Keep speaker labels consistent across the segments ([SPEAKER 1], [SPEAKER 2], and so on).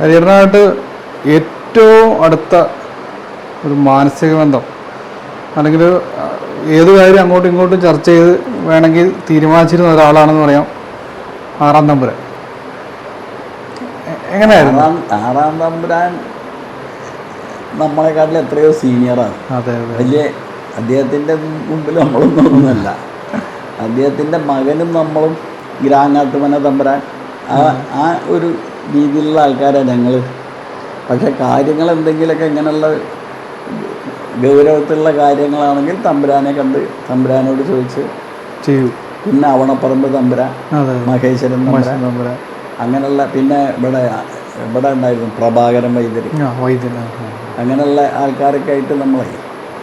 [SPEAKER 1] ഹരിഹരനായിട്ട് ഏറ്റവും അടുത്ത ഒരു മാനസിക ബന്ധം അല്ലെങ്കിൽ ഏത് കാര്യം അങ്ങോട്ടും ഇങ്ങോട്ടും ചർച്ച ചെയ്ത് വേണമെങ്കിൽ തീരുമാനിച്ചിരുന്ന ഒരാളാണെന്ന് പറയാം ആറാം തമ്പുരാൻ. എങ്ങനെയായിരുന്നു?
[SPEAKER 2] ആറാം തമ്പുരാൻ നമ്മളെക്കാട്ടിൽ എത്രയോ സീനിയറാണ്
[SPEAKER 1] അതെ
[SPEAKER 2] വലിയ അദ്ദേഹത്തിന്റെ മുമ്പിൽ നമ്മളൊന്നും ഒന്നുമല്ല. അദ്ദേഹത്തിന്റെ മകനും നമ്മളും ഗ്രാങ്ങാട്ടുമന തമ്പുരാൻ ആ ഒരു രീതിയിലുള്ള ആൾക്കാരാണ് ഞങ്ങൾ പക്ഷെ കാര്യങ്ങൾ എന്തെങ്കിലുമൊക്കെ ഇങ്ങനെയുള്ള ഗൗരവത്തിലുള്ള കാര്യങ്ങളാണെങ്കിൽ തമ്പുരാനെ കണ്ട് തമ്പുരാനോട് ചോദിച്ച്
[SPEAKER 1] ചെയ്യും.
[SPEAKER 2] പിന്നെ അവണപ്പറമ്പ് തമ്പുരാൻ മഹേശ്വരൻ തമ്പുരാൻ. അങ്ങനെയുള്ള പിന്നെ ഇവിടെ ഇവിടെ ഉണ്ടായിരുന്നു പ്രഭാകരൻ വൈദ്യര്. അങ്ങനെയുള്ള ആൾക്കാരൊക്കെ ആയിട്ട് നമ്മളെ.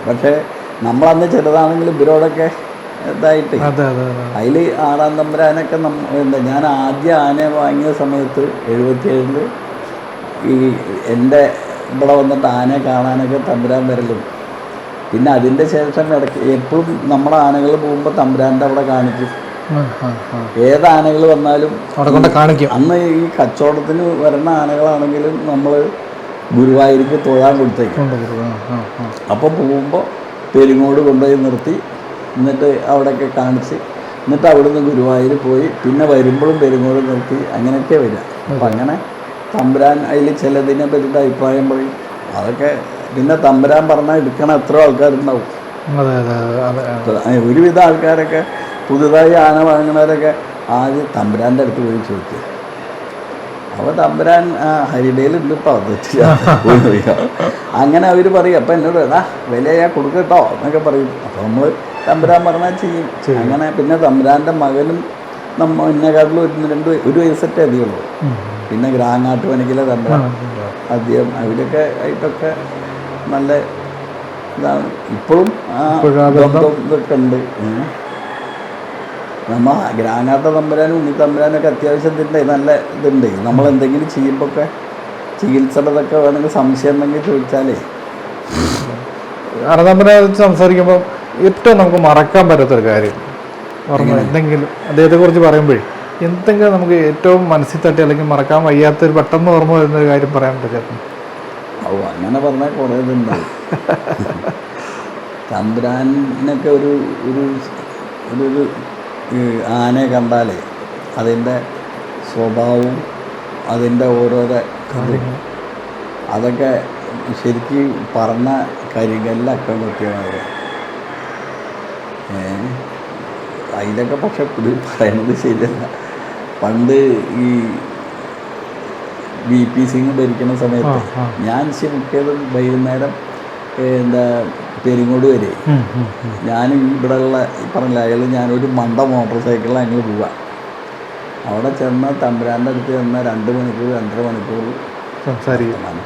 [SPEAKER 2] പക്ഷേ നമ്മളന്ന് ചെറുതാണെങ്കിലും ഇവരോടൊക്കെ ഇതായിട്ട്.
[SPEAKER 1] അതെ അതെ അതെ.
[SPEAKER 2] അതിൽ ആറാം തമ്പുരാനൊക്കെ നമ്മ എന്താ ഞാൻ ആദ്യ ആനയെ വാങ്ങിയ സമയത്ത് എഴുപത്തിയേഴിൽ ഈ എന്റെ ഇവിടെ വന്നിട്ട് ആനയെ കാണാനൊക്കെ തമ്പുരാൻ വരലും. പിന്നെ അതിന്റെ ശേഷം ഇടയ്ക്ക് എപ്പോഴും നമ്മുടെ ആനകൾ പോകുമ്പോൾ തമ്പുരാന്റെ അവിടെ കാണിക്കും. ഏത് ആനകൾ വന്നാലും
[SPEAKER 1] കാണിക്കും.
[SPEAKER 2] അന്ന് ഈ കച്ചവടത്തിന് വരുന്ന ആനകളാണെങ്കിലും നമ്മൾ ഗുരുവായൂർക്ക് തൊഴാൻ കൊടുത്തേക്കും. അപ്പോൾ പോകുമ്പോൾ പെരുങ്ങോട് കൊണ്ടുപോയി നിർത്തി എന്നിട്ട് അവിടെയൊക്കെ കാണിച്ച് എന്നിട്ട് അവിടുന്ന് ഗുരുവായൂർ പോയി. പിന്നെ വരുമ്പോഴും പെരിങ്ങോട് നിർത്തി. അങ്ങനെയൊക്കെ വരിക. അപ്പം അങ്ങനെ തമ്പുരാൻ അതിൽ ചിലതിനെ പറ്റിയിട്ട് അഭിപ്രായം പറയും. അതൊക്കെ പിന്നെ തമ്പുരാൻ പറഞ്ഞാൽ എടുക്കണ എത്ര ആൾക്കാരുണ്ടാവും. ഒരുവിധ ആൾക്കാരൊക്കെ പുതുതായി ആന വാങ്ങുന്നവരൊക്കെ ആദ്യം തമ്പുരാന്റെ അടുത്ത് പോയി ചോദിച്ചു അപ്പോൾ തമ്പുരാൻ ഹരിഡേയിലുണ്ട് ഇപ്പോൾ അത് അങ്ങനെ അവർ പറയും. അപ്പം എന്നോട് എടാ വില ഞാൻ കൊടുക്കട്ടോ എന്നൊക്കെ പറയും. അപ്പോൾ നമ്മൾ തമ്പുരാൻ പറഞ്ഞാൽ ചെയ്യും. അങ്ങനെ പിന്നെ തമ്പുരാന്റെ മകനും നമ്മ എന്നെക്കാട്ടിലും ഒരു രണ്ട് ഒരു വയസ്സറ്റേ അധികമുള്ളൂ. പിന്നെ ഗ്രാങ്ങാട്ട് പണിക്കിലെ തമ്പുരാൻ. അധികം അവരൊക്കെ ആയിട്ടൊക്കെ നല്ല ഇതാണ്. ഇപ്പോഴും ആ ഇതൊക്കെ ഉണ്ട്. നമ്മ ഗ്രാനാട്ട തമ്പുരാനും ഉണ്ണി തമ്പുരാനൊക്കെ അത്യാവശ്യത്തിന്റെ നല്ല ഇതുണ്ട്. നമ്മൾ എന്തെങ്കിലും ചെയ്യുമ്പോൾ ഒക്കെ ചികിത്സയുടെതൊക്കെ വേണമെങ്കിൽ സംശയം ഉണ്ടെങ്കിൽ ചോദിച്ചാലേ.
[SPEAKER 1] അറതമ്പനെ വെച്ച് സംസാരിക്കുമ്പോൾ ഏറ്റവും നമുക്ക് മറക്കാൻ പറ്റാത്തൊരു കാര്യം. ഓർമ്മ എന്തെങ്കിലും അദ്ദേഹത്തെ കുറിച്ച് പറയുമ്പോഴേ എന്തെങ്കിലും നമുക്ക് ഏറ്റവും മനസ്സിൽ തട്ടി അല്ലെങ്കിൽ മറക്കാൻ വയ്യാത്തൊരു പെട്ടെന്ന് ഓർമ്മ വരുന്ന ഒരു കാര്യം പറയാൻ പറ്റും
[SPEAKER 2] ഓ അങ്ങനെ പറഞ്ഞാൽ കുറേ തമ്പുരാനൊക്കെ ഒരു ഒരു ഒരു ആനയെ കണ്ടാലേ അതിന്റെ സ്വഭാവവും അതിന്റെ ഓരോരോ
[SPEAKER 1] കാര്യങ്ങൾ
[SPEAKER 2] അതൊക്കെ ശരിക്കും പറഞ്ഞ കരിങ്കല്ലൊക്കെ കൃത്യമായിരുന്നു. അതിലൊക്കെ പക്ഷെ ഇത് പറയുന്നത് ശരിയല്ല പണ്ട് ഈ ബി പി സിംഗ് ഭരിക്കുന്ന സമയത്ത്. ഞാൻ ശ്രമിക്കതും വൈകുന്നേരം എന്താ പെരിങ്ങോട് വരെ. ഞാനും ഇവിടെ ഈ പറഞ്ഞ അയാൾ ഞാനൊരു മണ്ട മോട്ടോർ സൈക്കിളിൽ അങ്ങനെ പോവാം അവിടെ ചെന്ന തമ്പുരാന്റെ അടുത്ത് ചെന്ന രണ്ട് മണിക്കൂർ രണ്ടര മണിക്കൂർ
[SPEAKER 1] സംസാരിക്കും
[SPEAKER 2] വർത്തമാനം.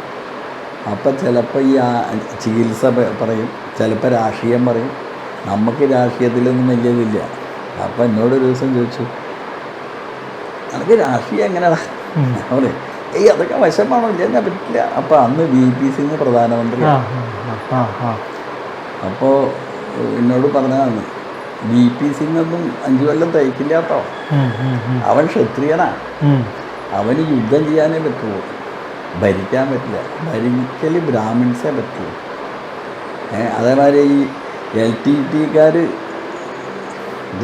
[SPEAKER 2] അപ്പം ചിലപ്പോൾ ഈ ചികിത്സ പറയും ചിലപ്പോൾ രാഷ്ട്രീയം പറയും നമുക്ക് രാഷ്ട്രീയത്തിലൊന്നും വലിയതില്ല. അപ്പം എന്നോട് ഒരു ദിവസം ചോദിച്ചു നമുക്ക് രാഷ്ട്രീയം എങ്ങനെയാടാ?
[SPEAKER 1] ഉം.
[SPEAKER 2] അവിടെ ഏയ് അതൊക്കെ വശമാണോ ഇല്ല എന്നാ പറ്റില്ല അപ്പം അന്ന് ബി പി സിംഗ് പ്രധാനമന്ത്രി അപ്പോൾ എന്നോട് പറഞ്ഞതാണ് ബി പി സിംഗ് ഒന്നും അഞ്ചു കൊല്ലം തയ്ക്കില്ല കേട്ടോ.
[SPEAKER 1] ഉം, ഉം, ഉം.
[SPEAKER 2] അവൻ ക്ഷത്രിയനാ. അവന് യുദ്ധം ചെയ്യാനേ പറ്റുള്ളൂ. ഭരിക്കാൻ പറ്റില്ല. ഭരിക്കൽ ബ്രാഹ്മിൺസേ പറ്റുള്ളൂ. അതേമാതിരി ഈ എൽ ടി ടിക്കാർ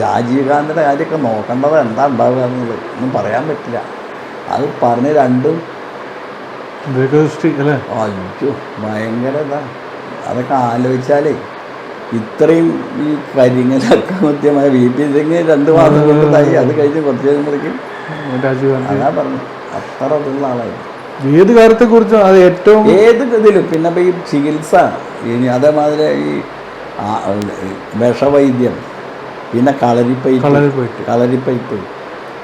[SPEAKER 2] രാജീവ് ഗാന്ധിയുടെ കാര്യമൊക്കെ നോക്കേണ്ടത് എന്താ ഉണ്ടാവുക എന്നുള്ളത് ഒന്നും പറയാൻ പറ്റില്ല. അത് പറഞ്ഞ് രണ്ടും അയ്യോ ഭയങ്കര ഇതാ. അതൊക്കെ ആലോചിച്ചാലേ ഇത്രയും ഈ കരിങ്ങൽ അക്രമത്യമായ വി പി സിംഗ് രണ്ട് മാസം കൊണ്ട് തൈ അത് കഴിഞ്ഞ് കുറച്ച് കഴിയുമ്പോഴേക്കും അതാ പറഞ്ഞു. അത്ര ഇതുള്ള ആളായിരുന്നു
[SPEAKER 1] ഏത് കാര്യത്തെക്കുറിച്ചും അത് ഏറ്റവും
[SPEAKER 2] ഏത് ഇതിലും. പിന്നെ ഈ ചികിത്സ ഇനി അതേമാതിരി ഈ വിഷവൈദ്യം. പിന്നെ കളരിപ്പൈപ്പ് കളരിപ്പൈപ്പ്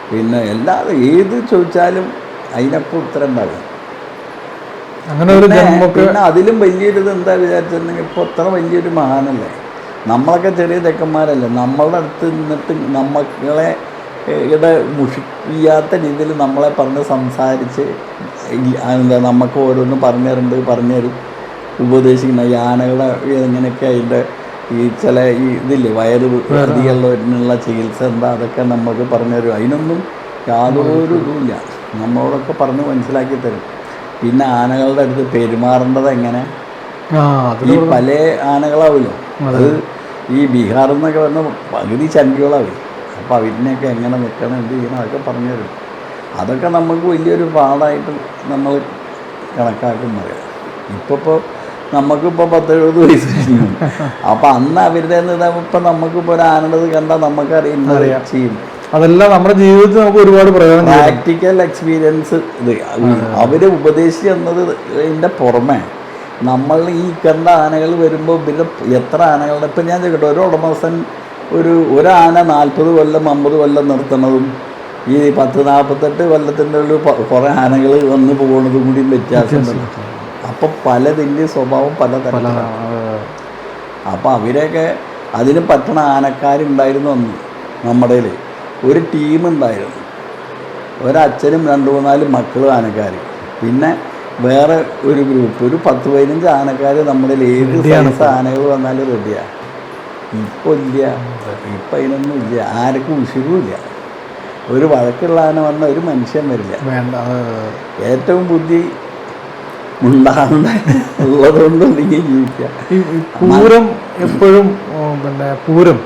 [SPEAKER 2] പിന്നെ എല്ലാ ഏത് ചോദിച്ചാലും അതിനൊക്കെ ഉത്തരം ഉണ്ടാവും
[SPEAKER 1] അങ്ങനെ ഒരു
[SPEAKER 2] പിന്നെ- അതിലും വലിയൊരു ഇത് എന്താ വിചാരിച്ചിരുന്നെങ്കിൽ ഇപ്പോൾ അത്ര വലിയൊരു മഹാനല്ലേ? നമ്മളൊക്കെ ചെറിയ ചെക്കന്മാരല്ലേ? നമ്മളുടെ അടുത്ത് നിന്നിട്ട് നമ്മളെ ഇവിടെ മുഷിക്കാത്ത രീതിയിൽ നമ്മളെ പറഞ്ഞ് സംസാരിച്ച് എന്താ നമുക്ക് ഓരോന്ന് പറഞ്ഞു തരുന്നുണ്ട് പറഞ്ഞു തരും. ഉപദേശിക്കുന്ന യാനകളെ എങ്ങനെയൊക്കെ അതിന്റെ ഈ ചില ഈ ഇതില്ലേ വയറ് അധികമുള്ളവരിനുള്ള ചികിത്സ എന്താ? അതൊക്കെ നമുക്ക് പറഞ്ഞു തരും അതിനൊന്നും യാതൊരു ഇതുമില്ല. നമ്മളോടൊക്കെ പറഞ്ഞ് മനസ്സിലാക്കി തരും. പിന്നെ ആനകളുടെ അടുത്ത് പെരുമാറേണ്ടത് എങ്ങനെ? ഈ പല ആനകളാവുമല്ലോ അത്. ഈ ബീഹാറിൽ നിന്നൊക്കെ വരുന്ന പകുതി ചണ്ടികളാവും അപ്പോൾ അവരിനെയൊക്കെ എങ്ങനെ നിൽക്കണം? എന്ത് ചെയ്യണം? അതൊക്കെ പറഞ്ഞു തരും അതൊക്കെ നമുക്ക് വലിയൊരു പാടായിട്ട് നമ്മൾ കണക്കാക്കുന്നത് ഇപ്പോൾ ഇപ്പോൾ നമുക്കിപ്പോൾ പത്ത് എഴുപത് വയസ്സ് കഴിഞ്ഞു. അപ്പം അന്ന് അവരുടെ ഇപ്പം നമുക്കിപ്പോൾ ഒരു ആനടത് കണ്ടാൽ നമുക്കറിയുന്ന ചെയ്യും.
[SPEAKER 1] അതെല്ലാം നമ്മുടെ ജീവിതത്തിൽ നമുക്ക് ഒരുപാട് പ്രയോജനം
[SPEAKER 2] പ്രാക്ടിക്കൽ എക്സ്പീരിയൻസ് ഇത് അവർ ഉപദേശിച്ചു തന്നത് ഇതിന്റെ പുറമെ നമ്മൾ ഈ കണ്ട ആനകൾ വരുമ്പോൾ പിന്നെ എത്ര ആനകളുടെ ഇപ്പം ഞാൻ ചോദിക്കട്ടെ ഒരു ഉടമസ്ഥൻ ഒരു ഒരാന നാൽപ്പത് കൊല്ലം അമ്പത് കൊല്ലം നിർത്തണതും ഈ പത്ത് നാൽപ്പത്തെട്ട് കൊല്ലത്തിന്റെ ഉള്ളിൽ കുറേ ആനകൾ വന്ന് പോകുന്നതും കൂടി വ്യത്യാസമുണ്ടല്ലോ. അപ്പം പലതിന്റെ സ്വഭാവം
[SPEAKER 1] പല തരത്തിലാണ്.
[SPEAKER 2] അപ്പം അവരെയൊക്കെ അതിന് പറ്റണ ആനക്കാരുണ്ടായിരുന്നു അന്ന് നമ്മുടെ ഒരു ടീം ഉണ്ടായിരുന്നു. ഒരച്ഛനും രണ്ട് മൂന്നാൽ മക്കളും ആനക്കാർ പിന്നെ വേറെ ഒരു ഗ്രൂപ്പ് ഒരു പത്ത് പതിനഞ്ച് ആനക്കാർ നമ്മുടെ ഏത് സൈസ് ആനകൾ വന്നാലും റെഡിയാണ് ഇപ്പോൾ ഇല്ല. ഇപ്പം അതിനൊന്നും ഇല്ല. ആർക്കും ഉശിരുമില്ല ഒരു വഴക്കുള്ള ആന വന്ന ഒരു മനുഷ്യൻ വരില്ല.
[SPEAKER 1] വേണ്ട
[SPEAKER 2] ഏറ്റവും ബുദ്ധി ഉണ്ടാകുന്ന ഉള്ളതുകൊണ്ട് ജീവിക്കുക.
[SPEAKER 1] പൂരം എപ്പോഴും പിന്നെ പൂരം?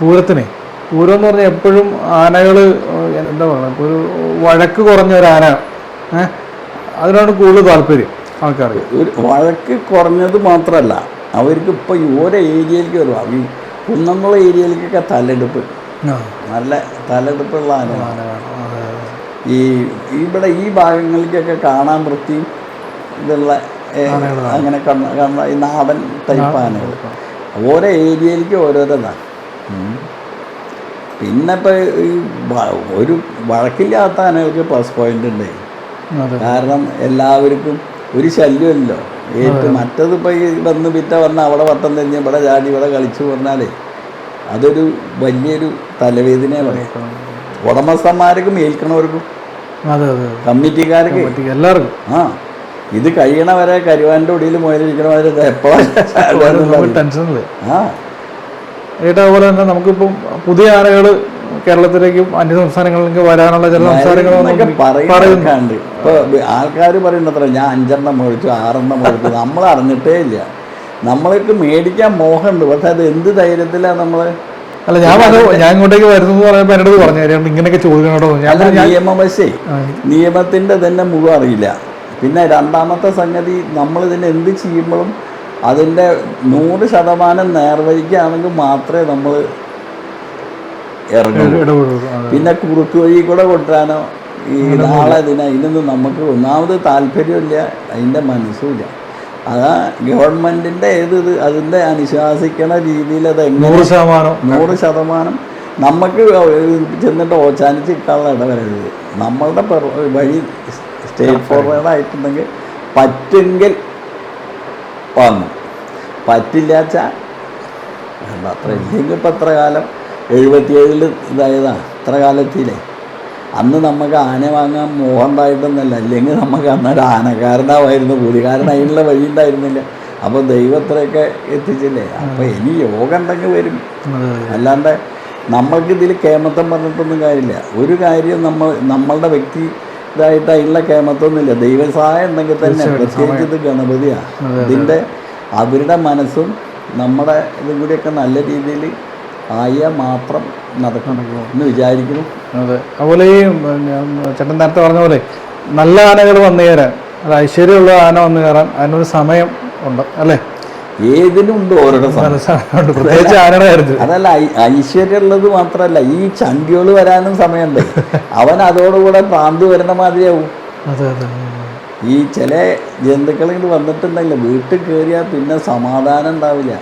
[SPEAKER 1] പൂരത്തിനെ. പൂരം എന്ന് പറഞ്ഞാൽ എപ്പോഴും ആനകൾ എന്താ പറയുക ഇപ്പൊ ഒരു വഴക്ക് കുറഞ്ഞ ഒരു ആന ഏഹ് അതിനാണ് കൂടുതൽ താല്പര്യം ആൾക്കാർ
[SPEAKER 2] ഒരു വഴക്ക് കുറഞ്ഞത് മാത്രമല്ല അവർക്ക് ഇപ്പോൾ ഈ ഓരോ ഏരിയയിലേക്ക് വരുവാ. ഈ കുന്നുള്ള ഏരിയയിലേക്കൊക്കെ തലെടുപ്പ് നല്ല തലെടുപ്പുള്ള ആന. ഈ ഇവിടെ ഈ ഭാഗങ്ങളിലേക്കൊക്കെ കാണാൻ വൃത്തി ഇതുള്ള അങ്ങനെ കണ്ണ കണ്ണ ഈ നാടൻ ടൈപ്പ് ആനകൾ. ഓരോ ഏരിയയിലേക്ക് ഓരോരുതാണ് പിന്നെ ഇപ്പം ഈ ഒരു വഴക്കില്ലാത്ത ആനകൾക്ക് പ്ലസ് പോയിന്റ് ഉണ്ട്. കാരണം എല്ലാവർക്കും ഒരു ശല്യമല്ലോ ഏറ്റവും മറ്റത് ഇപ്പം ഈ വന്ന് വിറ്റ വന്ന് അവിടെ വട്ടം തെഞ്ഞ് ഇവിടെ ചാടി ഇവിടെ കളിച്ചു പറഞ്ഞാലേ അതൊരു വലിയൊരു തലവേദന പറയാം. ഉടമസ്ഥന്മാർക്കും ഏൽക്കണവർക്കും. കമ്മിറ്റിക്കാർക്ക്.
[SPEAKER 1] എല്ലാവർക്കും.
[SPEAKER 2] ആ. ഇത് കഴിയണവരെ കരുവാന്റെ ഒടിയിൽ മുയലിരിക്കണവരെ എപ്പോഴാണ്
[SPEAKER 1] ടെൻഷനില്ല
[SPEAKER 2] ആ.
[SPEAKER 1] ഏട്ടാ അതുപോലെ തന്നെ നമുക്കിപ്പം പുതിയ ആനകൾ കേരളത്തിലേക്കും അന്യ സംസ്ഥാനങ്ങളിലേക്ക് വരാനുള്ള ചില സംസ്ഥാനങ്ങളൊക്കെ
[SPEAKER 2] പറയുന്നുണ്ട്. ഇപ്പൊ ആൾക്കാർ പറയുന്നത്ര ഞാൻ അഞ്ചെണ്ണം മേടിച്ചു ആറെണ്ണം മേടിച്ചു നമ്മൾ അറിഞ്ഞിട്ടേ ഇല്ല. നമ്മൾക്ക് മേടിക്കാൻ മോഹമുണ്ട്. പക്ഷെ അത് എന്ത് ധൈര്യത്തിലാണ് നമ്മൾ
[SPEAKER 1] അല്ല ഞാൻ ഞാൻ ഇങ്ങോട്ടേക്ക് വരുന്നത് പറയുമ്പോൾ എന്നോട് പറഞ്ഞു "ഏട്ടാ, ഇങ്ങനെയൊക്കെ ചോദിക്കണോട്ടോ ഞാൻ
[SPEAKER 2] നിയമവശേ നിയമത്തിന്റെ തന്നെ മുഴുവൻ അറിയില്ല. പിന്നെ രണ്ടാമത്തെ സംഗതി നമ്മൾ ഇതിന് എന്ത് ചെയ്യുമ്പോഴും അതിന്റെ നൂറ് ശതമാനം നേർവഴിക്കാണെങ്കിൽ മാത്രമേ നമ്മൾ ഇറങ്ങുള്ളൂ പിന്നെ കുറുക്ക് വഴി കൂടെ കൊണ്ടുവരാനോ ഈ നാളെ ഇതിന് ഇതിനൊന്നും നമുക്ക് ഒന്നാമത് താല്പര്യമില്ല അതിന്റെ മനസ്സുമില്ല. അതാ ഗവൺമെന്റിന്റെ ഏത് ഇത് അതിന്റെ അനുശാസിക്കണ രീതിയിൽ അത് എങ്ങനെ
[SPEAKER 1] നൂറ് ശതമാനം.
[SPEAKER 2] നൂറ് ശതമാനം നമുക്ക് ചെന്നിട്ട് ഓച്ചാനിച്ച് ഇട്ടാനുള്ള ഇടവരരുത്. നമ്മളുടെ വഴി സ്റ്റേറ്റ് ഫോർവേഡ് ആയിട്ടുണ്ടെങ്കിൽ പറ്റുമെങ്കിൽ വന്നു. പറ്റില്ലാച്ച വേണ്ട അത്ര ഇല്ലെങ്കിൽ ഇപ്പം എത്ര കാലം എഴുപത്തിയേഴിൽ ഇതായതാ. ഇത്ര കാലത്തിലേ. അന്ന് നമുക്ക് ആന വാങ്ങാൻ മോഹം ഉണ്ടായിട്ടൊന്നല്ല അല്ലെങ്കിൽ നമുക്ക് അന്നൊരു ആനക്കാരനാവായിരുന്നു. കൂലിക്കാരൻ അതിനുള്ള വഴി ഉണ്ടായിരുന്നില്ല. അപ്പോൾ ദൈവത്രയൊക്കെ എത്തിച്ചില്ലേ? അപ്പോൾ ഇനി യോഗം ഉണ്ടെങ്കിൽ വരും. അല്ലാണ്ട് നമ്മൾക്ക് ഇതിൽ കേമത്തം പറഞ്ഞിട്ടൊന്നും കാര്യമില്ല. ഒരു കാര്യം നമ്മൾ നമ്മളുടെ വ്യക്തി ഇതായിട്ട് അതിനുള്ള കേമത്തൊന്നുമില്ല. ദൈവസഹായം ഉണ്ടെങ്കിൽ തന്നെ പ്രത്യേകിച്ച് ഇത് ഗണപതിയാണ് ഇതിന്റെ അവരുടെ മനസ്സും നമ്മുടെ ഇതും കൂടിയൊക്കെ നല്ല രീതിയിൽ ആയ മാത്രം നടക്കണം എന്ന് വിചാരിക്കുന്നു.
[SPEAKER 1] അതെ. അതുപോലെ ഈ ചേട്ടൻ നേരത്തെ പറഞ്ഞ പോലെ നല്ല ആനകൾ വന്നു കയറാൻ. അത് ഐശ്വര്യമുള്ള ആന വന്നു കയറാൻ അതിനൊരു സമയം ഉണ്ട് അല്ലേ?
[SPEAKER 2] ഏതിനും ഉണ്ട് ഓരോരോ
[SPEAKER 1] പ്രത്യേകിച്ച് ആനയുടെ കാര്യത്തിൽ
[SPEAKER 2] അതല്ല ഐശ്വര്യം ഐശ്വര്യമുള്ളത് മാത്രമല്ല ഈ ചണ്ടികൾ വരാനും സമയമുണ്ട്. അവൻ അതോടുകൂടെ പ്രാന്തി വരുന്ന മാതിരിയാവും.
[SPEAKER 1] അതെ അതെ
[SPEAKER 2] ഈ ചില ജന്തുക്കൾ ഇങ്ങോട്ട് വന്നിട്ടുണ്ടെങ്കിൽ വീട്ടിൽ കയറിയാൽ പിന്നെ സമാധാനം ഉണ്ടാവില്ല.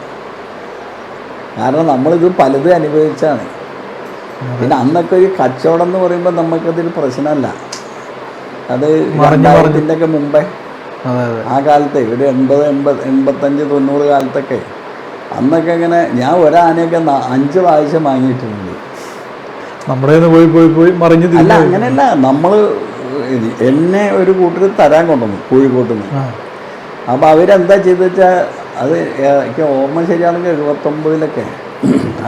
[SPEAKER 2] കാരണം നമ്മളിത് പലതും അനുഭവിച്ചാണ്. പിന്നെ അന്നൊക്കെ ഒരു കച്ചവടം എന്ന് പറയുമ്പോൾ നമുക്കതൊരു പ്രശ്നമല്ല. അത് മുമ്പേ ആ കാലത്തെ ഒരു എൺപത് എൺപത് എൺപത്തഞ്ച് തൊണ്ണൂറ് കാലത്തൊക്കെ അന്നൊക്കെ ഇങ്ങനെ ഞാൻ ഒരാനയൊക്കെ അഞ്ച് പ്രാവശ്യം വാങ്ങിയിട്ടുണ്ട്.
[SPEAKER 1] നമ്മുടെ പോയി പോയി പോയി മറിഞ്ഞു
[SPEAKER 2] അല്ല അങ്ങനെയല്ല. നമ്മൾ എന്നെ ഒരു കൂട്ടർ തരാൻ കൊണ്ടുവന്നു കോഴിക്കോട്ട് നിന്ന്
[SPEAKER 1] അപ്പം
[SPEAKER 2] അപ്പോൾ അവരെന്താ ചെയ്തു വെച്ചാൽ അത് എനിക്ക് ഓർമ്മ ശരിയാണെങ്കിൽ എഴുപത്തൊമ്പതിലൊക്കെ.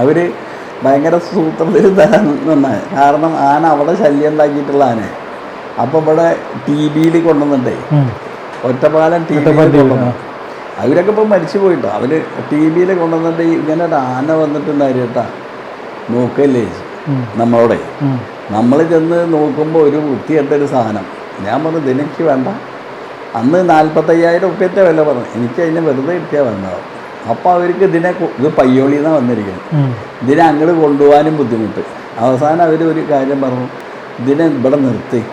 [SPEAKER 2] അവർ ഭയങ്കര സൂത്രത്തിൽ തരാൻ നിന്നെ. കാരണം ആന അവിടെ ശല്യം ഉണ്ടാക്കിയിട്ടുള്ള ആന. അപ്പോൾ ഇവിടെ ടി വിയിൽ കൊണ്ടുവന്നിട്ടേ. ഒറ്റപ്പാലം ടി വി അവരൊക്കെ ഇപ്പം മരിച്ചു പോയിട്ടോ. അവർ ടി വിയിൽ കൊണ്ടുവന്നിട്ട് ഇങ്ങനെ ഒരു ആന വന്നിട്ടുണ്ടായിരുന്നു കേട്ടാ. നോക്കല്ലേ. നമ്മളോടെ. നമ്മൾ ചെന്ന് നോക്കുമ്പോൾ ഒരു വൃത്തിയായിട്ടൊരു സാധനം. ഞാൻ പറഞ്ഞു ഇതിനെനിക്ക് വേണ്ട. അന്ന് നാൽപ്പത്തയ്യായിരം ഉറുപ്പ്യത്തെ വില പറഞ്ഞു. എനിക്ക് അതിനെ വെറുതെ കിട്ടിയാൽ വേണ്ടത് അപ്പോൾ അവർക്ക് ഇതിനെ ഇത് പയ്യോളി പയ്യോളിന്നാണ് വന്നിരിക്കുന്നത്. ഇതിനെ അങ്ങോട്ട് കൊണ്ടുപോകാനും ബുദ്ധിമുട്ട്. അവസാനം അവർ ഒരു കാര്യം പറഞ്ഞു ഇതിനെ ഇവിടെ നിർത്തി.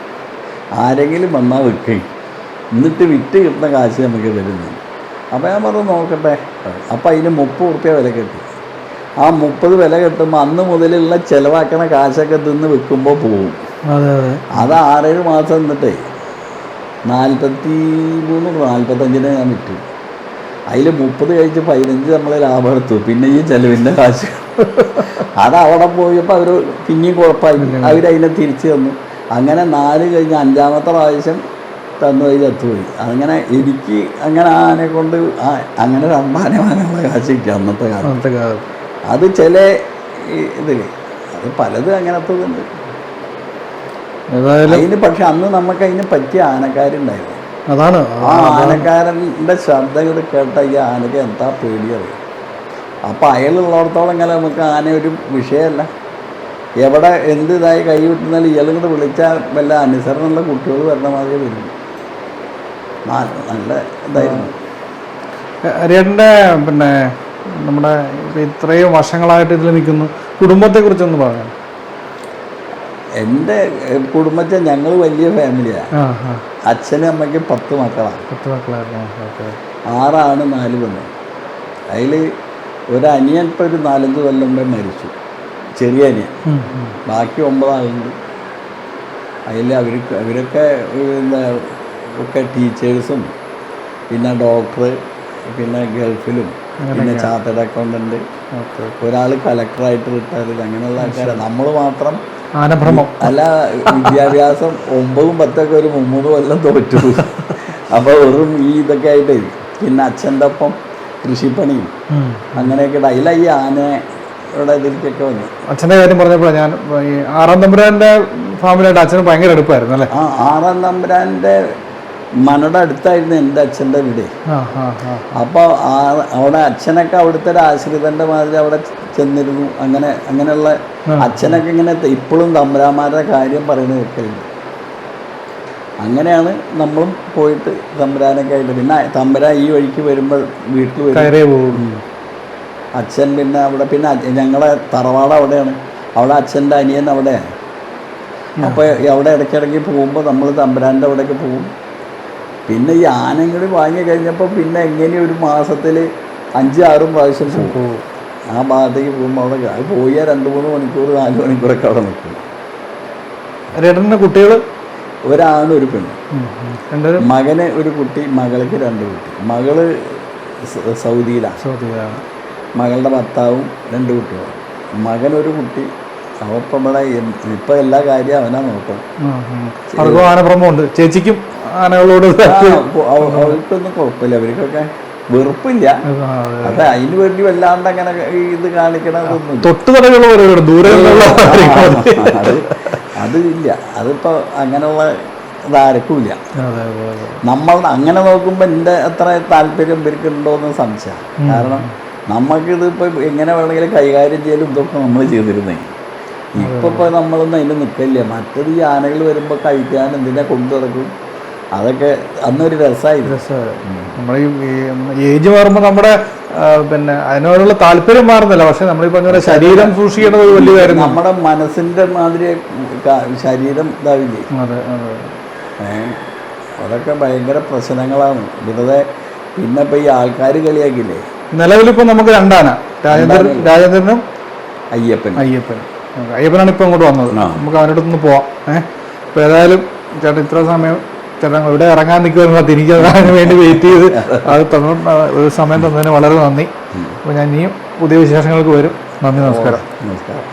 [SPEAKER 2] ആരെങ്കിലും വന്നാൽ വിൽക്കേ. എന്നിട്ട് വിറ്റ് കിട്ടുന്ന കാശ് നമുക്ക് വരുന്നത് അപ്പോൾ ഞാൻ പറഞ്ഞു നോക്കട്ടെ. അപ്പോൾ അതിന് മുപ്പത് ഉറുപ്പ്യ വില കിട്ടി. ആ മുപ്പത് വില കിട്ടുമ്പോൾ അന്ന് മുതലുള്ള ചിലവാക്കണ കാശൊക്കെ തിന്ന് വിൽക്കുമ്പോൾ പോവും.
[SPEAKER 1] അതെ
[SPEAKER 2] ആറേഴ് മാസം എന്നിട്ടേ നാൽപ്പത്തി മൂന്ന് നാൽപ്പത്തഞ്ചിന് ഞാൻ വിറ്റു. അതിൽ മുപ്പത് കഴിച്ച് പതിനഞ്ച് നമ്മൾ ലാഭം എടുത്തു. പിന്നെ ഈ ചെലവിന്റെ കാശ്. അത് അവിടെ പോയപ്പോൾ അവർ പിന്നെയും കുഴപ്പമായി. അവരതിനെ തിരിച്ചു തന്നു. അങ്ങനെ നാല് കഴിഞ്ഞ് അഞ്ചാമത്തെ പ്രാവശ്യം തന്നു എത്തുപോയി. അങ്ങനെ എനിക്ക് അങ്ങനെ ആനെ കൊണ്ട് അങ്ങനെ രണ്ടാനെ വാങ്ങാനുള്ള കാശ് കിട്ടി അന്നത്തെ കാലം
[SPEAKER 1] അന്നത്തെ കാലത്ത്.
[SPEAKER 2] അത് ചില ഇതിൽ അത് പലതും അങ്ങനത്തതുണ്ട് അതിന് പക്ഷെ അന്ന് നമുക്ക് അതിന് പറ്റിയ ആനക്കാരുണ്ടായിരുന്നു.
[SPEAKER 1] അതാണ്.
[SPEAKER 2] ആ ആനക്കാരന്റെ ശബ്ദം ഇങ്ങോട്ട് കേട്ട ഈ ആനയ്ക്ക് എന്താ പേടിയറിയും? അപ്പം അയാളുള്ളിടത്തോളം ഇങ്ങനെ നമുക്ക് ആന ഒരു വിഷയമല്ല. എവിടെ എന്ത് ഇതായി കൈ വിട്ടുന്നാലും ഇയാളും കൂടെ വിളിച്ചാൽ വല്ല അനുസരണമുള്ള കുട്ടികൾ വരണ മാതിരി വരും. നല്ല ഇതായിരുന്നു.
[SPEAKER 1] ഹരിയേട്ടന്റെ പിന്നെ നമ്മുടെ ഇപ്പൊ ഇത്രയും വർഷങ്ങളായിട്ട് ഇതിൽ നിൽക്കുന്നു. കുടുംബത്തെ കുറിച്ചൊന്ന് പറയാം.
[SPEAKER 2] എന്റെ കുടുംബത്തെ ഞങ്ങൾ വലിയ ഫാമിലിയാണ്. അച്ഛനും അമ്മയ്ക്ക് പത്ത് മക്കളാണ്.
[SPEAKER 1] പത്ത് മക്കളായിരുന്നു.
[SPEAKER 2] ആറാണ് നാല് പെണ്ണ്. അതിൽ ഒരു അനിയൻ ഇപ്പോൾ ഒരു നാലഞ്ച് കൊല്ലം മുമ്പേ മരിച്ചു. ചെറിയ അനിയൻ. ബാക്കി ഒമ്പതാളുണ്ട്. അതിൽ അവർക്ക് അവരൊക്കെ എന്താ ഒക്കെ ടീച്ചേഴ്സും പിന്നെ ഡോക്ടർ പിന്നെ ഗൾഫിലും പിന്നെ ചാർട്ടേഡ്
[SPEAKER 1] അക്കൗണ്ടന്റ്
[SPEAKER 2] ഒരാൾ കലക്ടറായിട്ട് റിട്ടയർ അങ്ങനെയുള്ള ആൾക്കാരാണ് നമ്മൾ മാത്രം അല്ല വിദ്യാഭ്യാസം ഒമ്പതും പത്തൊക്കെ ഒരു മുമ്മൂന്ന് കൊല്ലം തോറ്റു. അപ്പോൾ വെറും ഈ ഇതൊക്കെ ആയിട്ട് പിന്നെ അച്ഛന്റെ ഒപ്പം കൃഷിപ്പണിയും. അങ്ങനെയൊക്കെ അതിലാ ഈ ആനയുടെ ഇതിലേക്കൊക്കെ വന്നു.
[SPEAKER 1] അച്ഛന്റെ കാര്യം പറഞ്ഞപ്പോൾ ഞാൻ ആറാം തമ്പുരാന്റെ ഫാമിലായിട്ട് അച്ഛന് ഭയങ്കര അടുപ്പായിരുന്നു അല്ലേ?
[SPEAKER 2] ആ ആറാം തമ്പുരാന്റെ മനയുടെ അടുത്തായിരുന്നു എന്റെ അച്ഛന്റെ വീട്. അപ്പോൾ ആ അവിടെ അച്ഛനൊക്കെ അവിടുത്തെ ഒരു ആശ്രിതന്റെ മാതിരി അവിടെ ചെന്നിരുന്നു. അങ്ങനെ അങ്ങനെയുള്ള അച്ഛനൊക്കെ ഇങ്ങനെ ഇപ്പോഴും തമ്പുരാമാരുടെ കാര്യം പറയുന്നത് കേൾക്കലുണ്ട്. അങ്ങനെയാണ് നമ്മളും പോയിട്ട് തമ്പുരാനൊക്കെ ആയിട്ട്. പിന്നെ തമ്പുരാൻ ഈ വഴിക്ക് വരുമ്പോൾ വീട്ടിൽ വരും. അച്ഛൻ പിന്നെ അവിടെ പിന്നെ ഞങ്ങളെ തറവാട് അവിടെയാണ്. അവിടെ അച്ഛന്റെ അനിയൻ അവിടെ. അപ്പോൾ അവിടെ ഇടയ്ക്കിടയ്ക്ക് പോകുമ്പോൾ നമ്മൾ തമ്പുരാന്റെ അവിടെയൊക്കെ പോകും. പിന്നെ ഈ ആനങ്ങൾ വാങ്ങി കഴിഞ്ഞപ്പോൾ പിന്നെ എങ്ങനെ ഒരു മാസത്തിൽ അഞ്ച് ആറും പ്രാവശ്യം പോകും ആ ഭാഗത്തേക്ക് പോകുമ്പോൾ അവിടെ അത് പോയാൽ രണ്ട് മൂന്ന് മണിക്കൂർ നാല് മണിക്കൂറൊക്കെ അവിടെ നിൽക്കും.
[SPEAKER 1] രണ്ടെണ്ണ കുട്ടികൾ
[SPEAKER 2] ഒരാണ് ഒരു പെണ്ണ്. മകന് ഒരു കുട്ടി മകൾക്ക് രണ്ട് കുട്ടി. മകൾ സൗദിയിലാണ്
[SPEAKER 1] സൗദിയിലാണ്
[SPEAKER 2] മകളുടെ ഭർത്താവും രണ്ട് കുട്ടികളും. മകനൊരു കുട്ടി അവപ്പം ഇവിടെ ഇപ്പം എല്ലാ കാര്യവും അവനാ
[SPEAKER 1] നോക്കും. അവർക്കും ചേച്ചിക്കും ആനകളോട്
[SPEAKER 2] അവർക്കൊന്നും കുഴപ്പമില്ല. അവർക്കൊക്കെ വെറുപ്പില്ല.
[SPEAKER 1] അതെ.
[SPEAKER 2] അതെ അതിന് വേണ്ടി വല്ലാണ്ട് അങ്ങനെ ഇത് കാണിക്കണതൊന്നും
[SPEAKER 1] തൊട്ട് തടവുള്ള പോലെ ദൂരെ
[SPEAKER 2] അത് ഇല്ല. അതിപ്പോ അങ്ങനെയുള്ള ഇതാരക്കുമില്ല നമ്മൾ അങ്ങനെ നോക്കുമ്പോൾ എന്റെ അത്ര താല്പര്യം ഇവർക്കുണ്ടോയെന്ന് സംശയം കാരണം നമുക്കിത് ഇപ്പൊ എങ്ങനെ വേണമെങ്കിലും കൈകാര്യം ചെയ്യലും ഇതൊക്കെ നമ്മൾ ചെയ്തിരുന്നേ. ഇപ്പൊ ഇപ്പോൾ നമ്മളൊന്നും അതിന് നിൽക്കില്ല മറ്റത് ഈ ആനകൾ വരുമ്പോൾ കഴിക്കാൻ എന്തിനാ കൊണ്ടു നടക്കും? അതൊക്കെ അന്നൊരു രസമായിരുന്നു
[SPEAKER 1] നമ്മുടെ ഈ ഏജ് മാറുമ്പോൾ നമ്മുടെ പിന്നെ അതിനോടുള്ള താല്പര്യം മാറുന്നില്ല. പക്ഷെ നമ്മൾ ഈ പറഞ്ഞ ശരീരം സൂക്ഷിക്കേണ്ടത് വലിയ കാര്യം
[SPEAKER 2] നമ്മുടെ മനസ്സിന്റെ മാതിരി ശരീരം ഇതാവില്ലേ?
[SPEAKER 1] അതെ അതെ.
[SPEAKER 2] അതൊക്കെ ഭയങ്കര പ്രശ്നങ്ങളാണ്. വെറുതെ പിന്നെ ഇപ്പൊ ഈ ആൾക്കാർ കളിയാക്കില്ലേ?
[SPEAKER 1] നിലവിലിപ്പോ നമുക്ക് രണ്ടാന. രാജേന്ദ്രൻ രാജേന്ദ്രനും
[SPEAKER 2] അയ്യപ്പൻ
[SPEAKER 1] അയ്യപ്പൻ അയ്യപ്പനാണ് ഇപ്പം അങ്ങോട്ട് വന്നത്. നമുക്ക് അവന്റെ ഒന്ന് പോവാം. ഏഹ് അപ്പം ഏതായാലും ചേട്ടൻ ഇത്ര സമയം ചേട്ടൻ ഇവിടെ ഇറങ്ങാൻ നിൽക്കുമെന്ന് പറഞ്ഞാൽ എനിക്ക് അതിന് വേണ്ടി വെയിറ്റ് ചെയ്ത് അത് തന്നു ഒരു സമയം തന്നതിന് വളരെ നന്ദി. അപ്പോൾ ഞാൻ ഇനിയും പുതിയ വിശേഷങ്ങൾക്ക് വരും. നന്ദി നമസ്കാരം.
[SPEAKER 2] നമസ്കാരം.